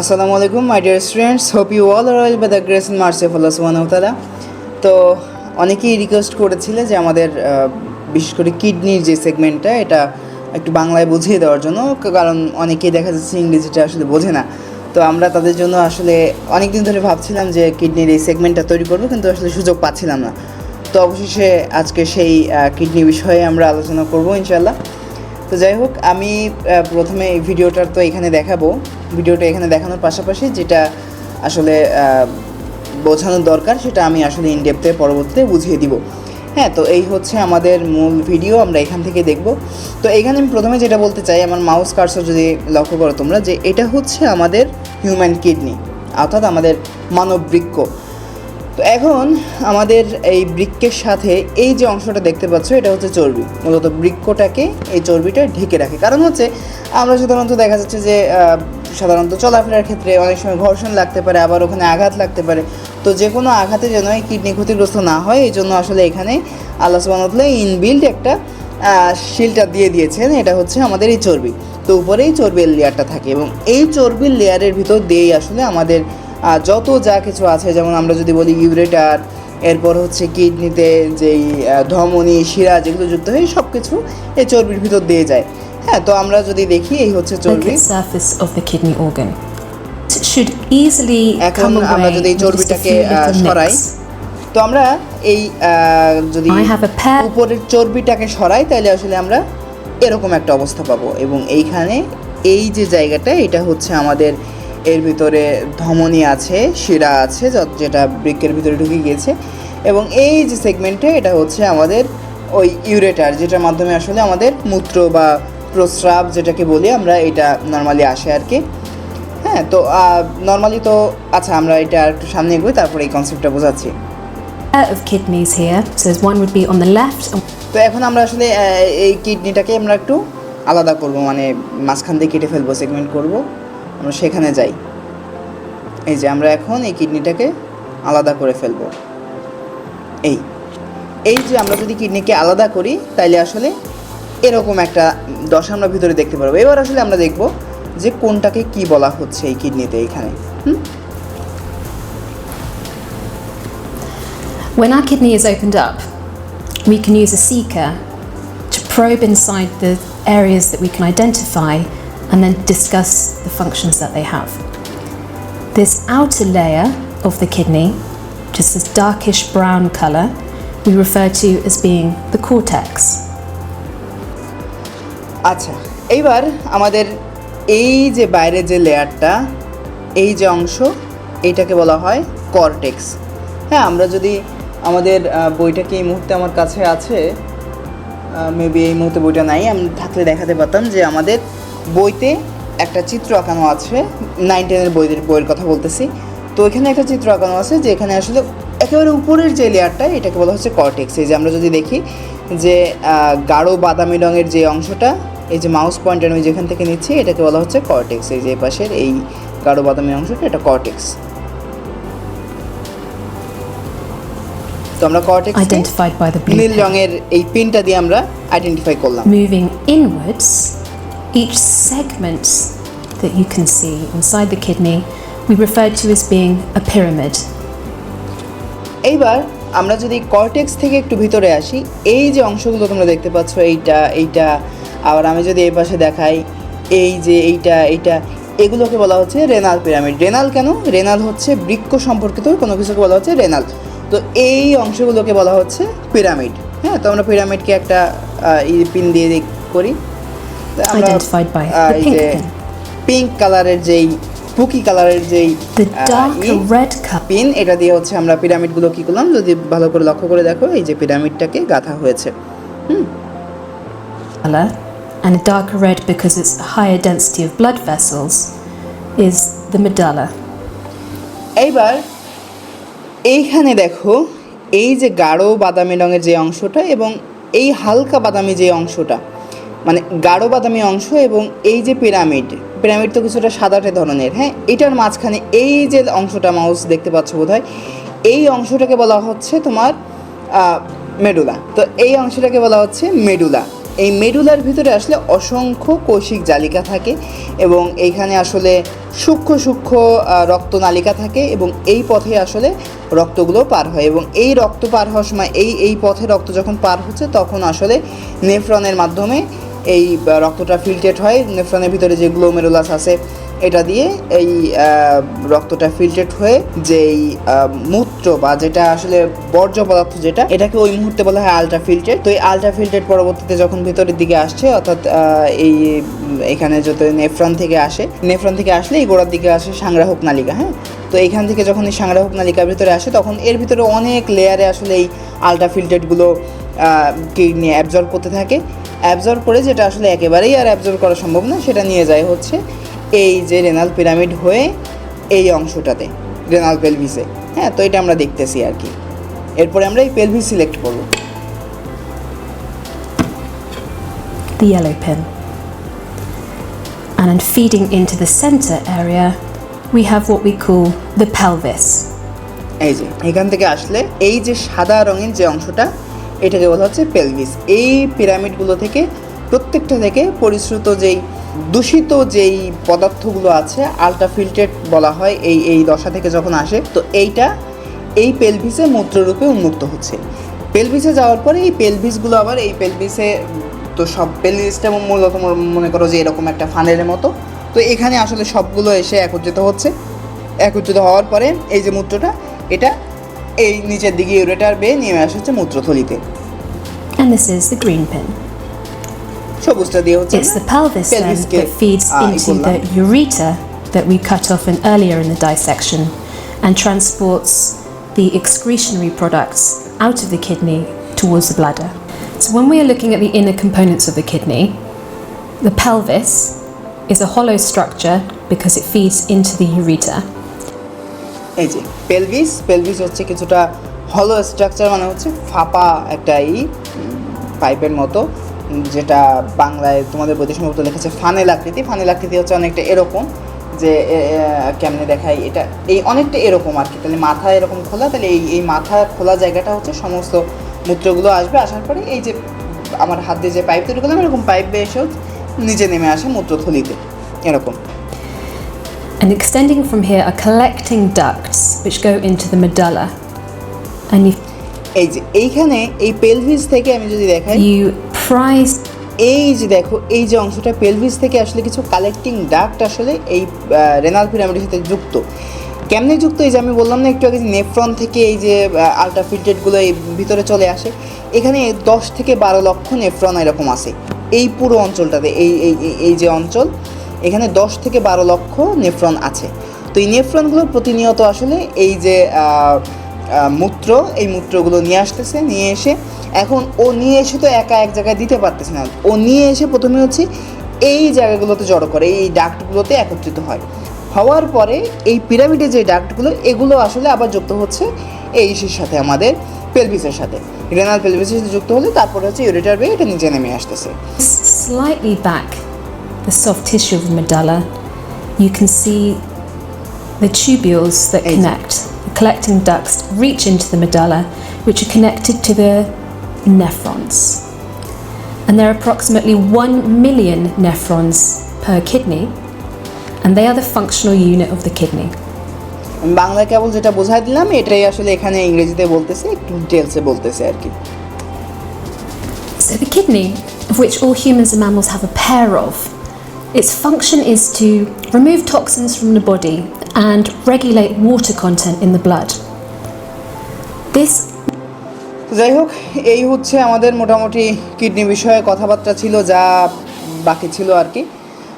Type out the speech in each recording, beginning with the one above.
আসসালামু আলাইকুম my dear students hope you all are well by the grace mercy of Allah সুবহানাহু তাআলা তো অনেকেই রিকোয়েস্ট করেছিলে যে আমাদের বিশেষ করে কিডনির যে সেগমেন্টটা এটা একটু বাংলায় বুঝিয়ে দেওয়ার জন্য। কারণ অনেকেই দেখা যাচ্ছে ইংরেজিটা আসলে বোঝে না। তো আমরা তাদের জন্য আসলে অনেক দিন ধরে ভাবছিলাম যে কিডনির এই সেগমেন্টটা তৈরি করব, কিন্তু আসলে সুযোগ পাচ্ছিলাম না। তো অবশেষে আজকে সেই কিডনি বিষয়ে আমরা আলোচনা করব ইনশাল্লাহ তো যাই হোক, আমি প্রথমে এই ভিডিওটা তো এখানে দেখাবো। ভিডিওটা এখানে দেখানোর পাশাপাশি যেটা আসলে বোঝানোর দরকার, সেটা আমি আসলে ইনডেপথে পরবর্তীতে বুঝিয়ে দিব। হ্যাঁ তো এই হচ্ছে আমাদের মূল ভিডিও আমরা এখান থেকে দেখব। তো এখানে আমি প্রথমে যেটা বলতে চাই, আমার মাউস কার্সর যদি লক্ষ্য করো তোমরা, যে এটা হচ্ছে আমাদের হিউম্যান কিডনি অর্থাৎ আমাদের মানব বৃক্ষ তো এখন আমাদের এই বৃক্কের সাথে এই যে অংশটা দেখতে পাচ্ছ, এটা হচ্ছে চর্বি। মূলত বৃক্ষটাকে এই চর্বিটা ঢেকে রাখে। কারণ হচ্ছে, আমরা সাধারণত দেখা যাচ্ছে যে সাধারণত চলাফেরার ক্ষেত্রে অনেক সময় ঘর্ষণ লাগতে পারে, আবার ওখানে আঘাত লাগতে পারে। তো যে কোনো আঘাতে যেন এই কিডনি ক্ষতিগ্রস্ত না হয়, এই জন্য আসলে এখানে আল্লাহ সুবাহতলা ইনবিল্ড একটা শিলটা দিয়ে দিয়েছেন। এটা হচ্ছে আমাদের এই চর্বি। তো উপরেই চর্বির লেয়ারটা থাকে এবং এই চর্বির লেয়ারের ভিতর দিয়েই আসলে আমাদের যত যা কিছু আছে যেমন আমরা যদি বলি ইউরেটার এরপর হচ্ছে কিডনিতে যেই ধমনী শিরা যেগুলো যুক্ত হয় সব কিছু এই চর্বির ভিতর দিয়ে যায়। হ্যাঁ তো আমরা যদি দেখি এই হচ্ছে চর্বি। of the kidney organ. It should easily এখন আমরা যদি এই চর্বিটাকে সরাই তো আমরা এই যদি উপরের চর্বিটাকে সরাই তাহলে আসলে আমরা এরকম একটা অবস্থা পাবো। এবং এইখানে এই যে জায়গাটা এটা হচ্ছে আমাদের এর ভিতরে ধমনী আছে শিরা আছে যেটা বৃক্কের ভিতরে ঢুকে গিয়েছে। এবং এই যে সেগমেন্টে এটা হচ্ছে আমাদের ওই ইউরেটার যেটার মাধ্যমে আসলে আমাদের মূত্র বা প্রস্রাব যেটাকে বলি আমরা এটা নর্মালি আসে আর কি। হ্যাঁ তো নর্মালি তো আচ্ছা আমরা এটা আর একটু সামনে এগোই তারপরে এই কনসেপ্টটা বোঝাচ্ছি। Pair of kidneys here. So one would be on the left তো এখন আমরা আসলে এই কিডনিটাকে আমরা একটু আলাদা করব মানে মাঝখান দিয়ে কেটে ফেলব সেগমেন্ট করব। আমরা সেখানে যাই। এই যে আমরা এখন এই কিডনিটাকে আলাদা করে ফেলব। এই। এই যে আমরা যদি কিডনিকে আলাদা করি তাইলে আসলে এরকম একটা দশা আমরা ভিতরে দেখতে পারব। এবার আসলে আমরা দেখব যে কোনটাকে কি বলা হচ্ছে এই কিডনিতে এখানে। হুম? When our kidney is opened up, we can use a seeker to probe inside the areas that we can identify and then discuss the functions that they have. This outer layer of the kidney, which is this darkish brown colour, we refer to as being the cortex. আচ্ছা এইবার আমাদের এই যে বাইরে যে লেয়ারটা এই যে অংশ এইটাকে বলা হয় কর্টেক্স হ্যাঁ আমরা যদি আমাদের বইটা কি এই মুহূর্তে আমার কাছে আছে মেবি এই মুহূর্তে বইটা নাই আমি থাকলে দেখাতে পারতাম যে আমাদের বইতে একটা চিত্র আঁকানো আছে নাইন টেনের বইয়ের বইয়ের কথা বলতেছি। তো এখানে একটা চিত্র আঁকানো আছে যে এখানে আসলে একেবারে উপরের যে লেয়ারটা এটাকে বলা হচ্ছে কর্টেক্স এই যে আমরা যদি দেখি যে গাঢ় বাদামি রঙের যে অংশটা এই যে মাউস পয়েন্টার আমি যেখান থেকে নিচ্ছি এটাকে বলা হচ্ছে কর্টেক্স এই যে পাশের এই গাঢ় বাদামি অংশটা এটা কর্টেক্স তো আমরা কর্টেক্স by the blue নীল রঙের এই পিনটা দিয়ে আমরা আইডেন্টিফাই করলাম। Moving inwards, each segment that you can see inside the kidney, we refer to as being a pyramid. এইবার আমরা যদি কর্টেক্স থেকে একটু ভিতরে আসি, এই যে অংশগুলো তোমরা দেখতে পাচ্ছ, এইটা এইটা, আবার আমি যদি এই পাশে দেখাই, এই যে এইটা এইটা, এগুলোকে বলা হচ্ছে রেনাল পিরামিড রেনাল কেন? রেনাল হচ্ছে বৃক্ষ সম্পর্কিত, কোনো কিছুকে বলা হচ্ছে রেনাল তো এই অংশগুলোকে বলা হচ্ছে পিরামিড হ্যাঁ তো আমরা পিরামিডকে একটা পিন দিয়ে করি। Identified by the pink pin. Pink কালারের যেই পুকি কালারের যেই color পিন এটা দিয়ে হচ্ছে আমরা পিরামিডগুলো কী করলাম যদি ভালো করে লক্ষ্য করে দেখো এই যে পিরামিডটাকে গাঁথা হয়েছে and a darker red because it's a higher density of blood vessels is the medulla. এইবার এইখানে দেখো এই যে গাঢ় বাদামি রঙের যে অংশটা এবং এই হালকা বাদামি যে অংশটা মানে গাঢ় বাদামি অংশ এবং এই যে পিরামিড পিরামিড তো কিছুটা সাদাটে ধরনের হ্যাঁ? এটার মাঝখানে এই যে অংশটা মাউস দেখতে পাচ্ছ বোধহয়, এই অংশটাকে বলা হচ্ছে তোমার মেডুলা। তো এই অংশটাকে বলা হচ্ছে মেডুলা। এই মেডুলার ভিতরে আসলে অসংখ্য কৌশিক জালিকা থাকে এবং এইখানে আসলে সূক্ষ্ম সূক্ষ্ম রক্তনালিকা থাকে এবং এই পথে আসলে রক্তগুলো পার হয় এবং এই রক্ত পার হওয়ার সময় এই এই পথে রক্ত যখন পার হচ্ছে তখন আসলে নেফ্রনের মাধ্যমে এই রক্তটা ফিল্টেড হয় নেফ্রনের ভিতরে যে গ্লোমেরুলাস আছে, এটা দিয়ে এই রক্তটা ফিল্টেড হয়ে যেই মূত্র বা যেটা আসলে বর্জ্য পদার্থ যেটা, এটাকে ওই মুহূর্তে বলা হয় আলট্রা ফিল্টেড তো এই আলট্রা ফিল্টেড পরবর্তীতে যখন ভিতরের দিকে আসছে, অর্থাৎ এই এখানে যত নেফ্রন থেকে আসে, নেফ্রন থেকে আসলে এই গোড়ার দিকে আসে সাংগ্রাহক নালিকা হ্যাঁ? তো এইখান থেকে যখন এই সাংগ্রাহক নালিকার ভিতরে আসে, তখন এর ভিতরে অনেক লেয়ারে আসলে এই আলট্রা ফিল্টেডগুলো কিডনি অ্যাবজর্ব করতে থাকে। অ্যাবজর্ব করে যেটা আসলে একেবারেই আর অ্যাবজর্ব করা সম্ভব না সেটা নিয়ে যায় হচ্ছে এই যে রেনাল পিরামিড হয়ে এই অংশটাতে রেনাল পেলভিসে হ্যাঁ তো এটা আমরা দেখতেছি আর কি এরপরে আমরা এই পেলভিস সিলেক্ট করব the yellow pin. And feeding into the center area, we have what we call the pelvis. এই যে এখান থেকে আসলে এই যে সাদা রঙের যে অংশটা এটাকে বলা হচ্ছে পেলভিস এই পিরামিডগুলো থেকে, প্রত্যেকটা থেকে পরিশ্রুত যেই দূষিত যেই পদার্থগুলো আছে আলট্রা ফিল্টেড বলা হয় এই এই দশা থেকে যখন আসে, তো এইটা এই পেলভিসে মূত্ররূপে উন্মুক্ত হচ্ছে। পেলভিসে যাওয়ার পরে এই পেলভিসগুলো আবার এই পেলভিসে তো সব পেলভিসটা মূলত মনে করো যে এরকম একটা ফানেলের মতো। তো এখানে আসলে সবগুলো এসে একত্রিত হচ্ছে। একত্রিত হওয়ার পরে এই যে মূত্রটা, এটা এই নিচের দিকে ইউরেটার বেয়ে নেমে আসে হচ্ছে মূত্রথলিতে And this is the green pin. সবুজটা দিয়ে হচ্ছে It's the pelvis then Pelvisকে, that feeds ah, into equal the ureter that we cut off in earlier in the dissection and transports the excretionary products out of the kidney towards the bladder. So when we are looking at the inner components of the kidney, the pelvis is a hollow structure because it feeds into the ureter. এই যে pelvis pelvis হচ্ছে কিছুটা হলো structure মানে হচ্ছে ফাঁপা একটা ই পাইপের মতো, যেটা বাংলায় তোমাদের বৈদেশিক সম্ভবত লেখা আছে ফানেল আকৃতি। ফানেল আকৃতি হচ্ছে অনেকটা এরকম যে কেমনে দেখায় এটা, এই অনেকটা এরকম আর কি। তাহলে মাথা এরকম খোলা, তাহলে এই এই মাথা খোলা জায়গাটা হচ্ছে সমস্ত মূত্রগুলো আসবে, আসার পরে এই যে আমার হাত দিয়ে যে পাইপ তৈরি করলাম, এরকম পাইপ এসেও নিচে নেমে আসে মূত্রথলিতে এরকম। And extending from here are collecting ducts which go into the medulla. And if এই যে এইখানে এই পেলভিস থেকে আমি যদি দেখাই you prise এই যে দেখো এই যে অংশটা পেলভিস থেকে আসলে কিছু কালেক্টিং ডাক্ট আসলে এই রেনাল পিরামিডের সাথে যুক্ত। কেমনে যুক্ত? এই যে আমি বললাম না একটু আগে যে নেফ্রন থেকে এই যে আলট্রা ফিল্টেডগুলো এই ভিতরে চলে আসে এখানে দশ থেকে বারো লক্ষ নেফ্রন এরকম আছে। এই পুরো অঞ্চলটাতে এই এই- এই যে অঞ্চল এখানে দশ থেকে বারো লক্ষ নেফ্রন আছে। তো এই নেফ্রনগুলো প্রতিনিয়ত আসলে এই যে মূত্র, এই মূত্রগুলো নিয়ে আসতেছে, নিয়ে এসে এখন ও নিয়ে এসে তো একা এক জায়গায় দিতে পারতেছে না। ও নিয়ে এসে প্রথমে হচ্ছে এই জায়গাগুলোতে জড়ো করে, এই ডাক্টগুলোতে একত্রিত হয়। হওয়ার পরে এই পিরামিডের যে ডাক্টগুলো, এগুলো আসলে আবার যুক্ত হচ্ছে এই ইসের সাথে, আমাদের পেলভিসের সাথে। রেনাল পেলভিসের সাথে যুক্ত হলে তারপরে হচ্ছে ইউরেটার বেয়ে এটা নিচে নেমে আসতেছে। Slightly the soft tissue of the medulla, you can see the tubules that Easy. connect. The collecting ducts reach into the medulla, which are connected to the nephrons. And there are approximately 1 million nephrons per kidney, and they are the functional unit of the kidney. আমি বাংলায় কেবল যেটা বোঝাই দিলাম এটাই আসলে এখানে ইংরেজিতে বলতেছে একটু ডিটেলসে বলতেছে আর কি So, the kidney, of which all humans and mammals have a pair of, its function is to remove toxins from the body and regulate water content in the blood. This যাই হোক, এই হচ্ছে আমাদের মোটামুটি কিডনি বিষয়ে কথাবার্তা ছিল, যা বাকি ছিল আর কি।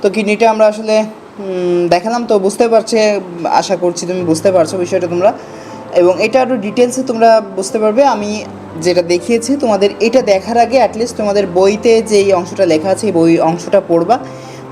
তো কিডনিটা আমরা আসলে দেখালাম, তো বুঝতে পারছে, আশা করছি তুমি বুঝতে পারছ বিষয়টা তোমরা। এবং এটা আরও ডিটেলসে তোমরা বুঝতে পারবে। আমি যেটা দেখিয়েছি, তোমাদের এটা দেখার আগে অ্যাটলিস্ট তোমাদের বইতে যে এই অংশটা লেখা আছে, এই বই অংশটা পড়বা।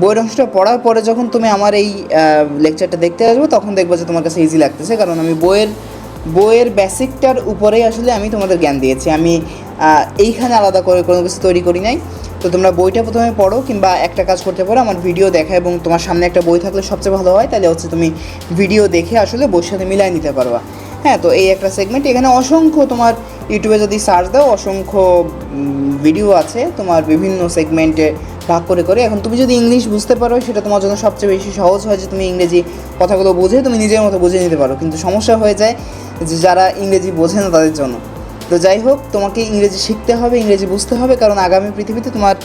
বইয়ের অংশটা পড়ার পরে যখন তুমি আমার এই লেকচারটা দেখতে আসবে, তখন দেখবে যে তোমার কাছে ইজি লাগতেছে। কারণ আমি বইয়ের বইয়ের বেসিকটার উপরেই আসলে আমি তোমাদের জ্ঞান দিয়েছি। আমি এইখানে আলাদা করে কোনো কিছু তৈরি করি নাই। তো তোমরা বইটা প্রথমে পড়ো কিংবা একটা কাজ করতে পারো, আমার ভিডিও দেখা এবং তোমার সামনে একটা বই থাকলে সবচেয়ে ভালো হয়। তাহলে হচ্ছে তুমি ভিডিও দেখে আসলে বইয়ের সাথে মিলাই নিতে পারবা। হ্যাঁ তো এই একটা সেগমেন্ট এখানে অসংখ্য তোমার ইউটিউবে যদি সার্চ দাও, অসংখ্য ভিডিও আছে তোমার বিভিন্ন সেগমেন্টে ভাগ করে করে। এখন তুমি যদি ইংলিশ বুঝতে পারো, সেটা তোমার জন্য সবচেয়ে বেশি সহজ হয় যে তুমি ইংরেজি কথাগুলো বুঝে তুমি নিজের মতো বুঝে নিতে পারো। কিন্তু সমস্যা হয়ে যায় যে যারা ইংরেজি বোঝে না তাদের জন্য। তো যাই হোক, তোমাকে ইংরেজি শিখতে হবে, ইংরেজি বুঝতে হবে, কারণ আগামী পৃথিবীতে তোমার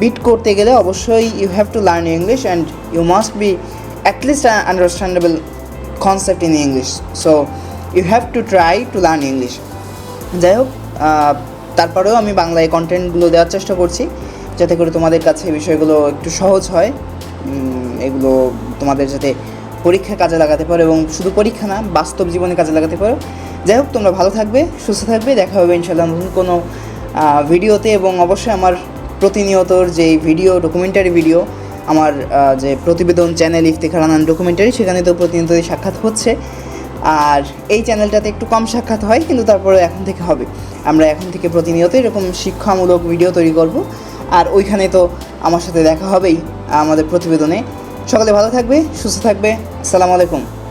বিট করতে গেলে অবশ্যই you have to learn English and you must be at least understandable concept in English so you have to try to learn English যাই হোক তারপরেও আমি বাংলায় কন্টেন্টগুলো দেওয়ার চেষ্টা করছি। যাতে করে তোমাদের কাছে বিষয়গুলো একটু সহজ হয় এগুলো তোমাদের যাতে পরীক্ষায় কাজে লাগাতে পারো এবং শুধু পরীক্ষা না, বাস্তব জীবনে কাজে লাগাতে পারো। যাই হোক, তোমরা ভালো থাকবে, সুস্থ থাকবে, দেখা হবে ইনশাল্লাহ নতুন কোনো ভিডিওতে এবং অবশ্যই আমার প্রতিনিয়তর যে ভিডিও ডকুমেন্টারি ভিডিও আমার যে প্রতিবেদন চ্যানেল ইফতেখার আনান ডকুমেন্টারি সেখানে তো প্রতিনিয়তই সাক্ষাৎ হচ্ছে। আর এই চ্যানেলটাতে একটু কম সাক্ষাৎ হয়, কিন্তু তারপরে এখন থেকে হবে। আমরা এখন থেকে প্রতিনিয়ত এরকম শিক্ষামূলক ভিডিও তৈরি করব। আর ওইখানে তো আমার সাথে দেখা হবেই আমাদের প্রতিবেদনে। সকালে ভালো থাকবে, সুস্থ থাকবে। আসসালামু আলাইকুম।